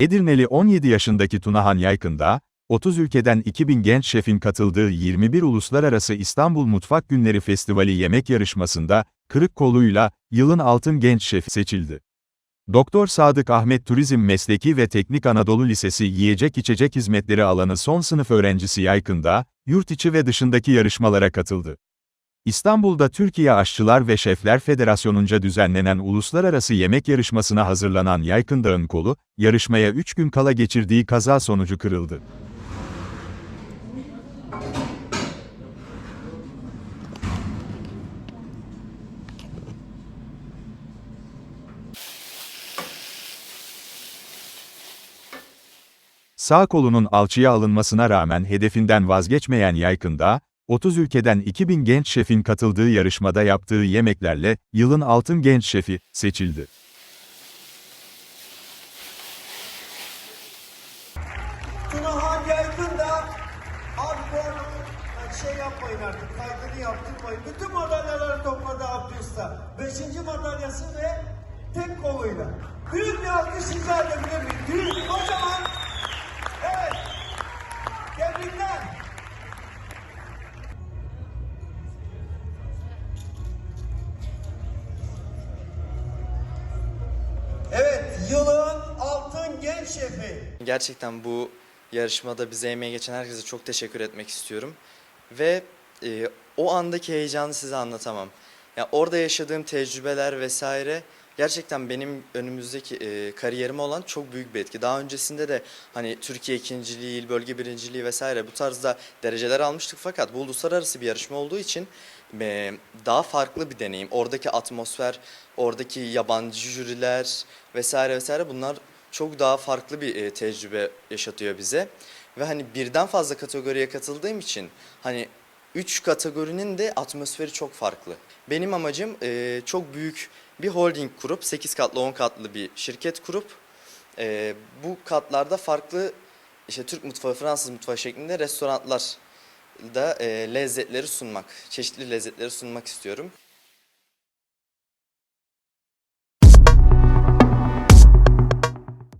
Edirneli 17 yaşındaki Tunahan Yaykın'da, 30 ülkeden 2000 genç şefin katıldığı 21 Uluslararası İstanbul Mutfak Günleri Festivali yemek yarışmasında, kırık koluyla, yılın altın genç şefi seçildi. Doktor Sadık Ahmet Turizm Mesleki ve Teknik Anadolu Lisesi Yiyecek İçecek Hizmetleri alanı son sınıf öğrencisi Yaykın'da, yurt içi ve dışındaki yarışmalara katıldı. İstanbul'da Türkiye Aşçılar ve Şefler Federasyonu'nca düzenlenen uluslararası yemek yarışmasına hazırlanan Yaykın Dağ'ın kolu, yarışmaya 3 gün kala geçirdiği kaza sonucu kırıldı. Sağ kolunun alçıya alınmasına rağmen hedefinden vazgeçmeyen Yaykın'da, 30 ülkeden 2000 genç şefin katıldığı yarışmada yaptığı yemeklerle, yılın altın genç şefi, seçildi. Tunahan Yaygın da abi şey yapmayın artık kaydını yaptırmayın. Bütün madalyaları topladı Abdü Usta. Beşinci madalyası ve tek koluyla. Büyük bir alkış rica edebilir miyim? Büyük, kocaman. Şefi. Gerçekten bu yarışmada bize emeği geçen herkese çok teşekkür etmek istiyorum. Ve e, o andaki heyecanı size anlatamam. Ya orada yaşadığım tecrübeler vesaire gerçekten benim önümüzdeki e, kariyerime olan çok büyük bir etki. Daha öncesinde de hani Türkiye ikinciliği, il bölge birinciliği vesaire bu tarzda dereceler almıştık fakat bu uluslararası bir yarışma olduğu için e, daha farklı bir deneyim. Oradaki atmosfer, oradaki yabancı jüriler vesaire vesaire bunlar çok daha farklı bir e, tecrübe yaşatıyor bize. Ve hani birden fazla kategoriye katıldığım için hani üç kategorinin de atmosferi çok farklı. Benim amacım e, çok büyük bir holding kurup 8 katlı 10 katlı bir şirket kurup e, bu katlarda farklı işte Türk mutfağı, Fransız mutfağı şeklinde restoranlar da lezzetleri sunmak, çeşitli lezzetleri sunmak istiyorum.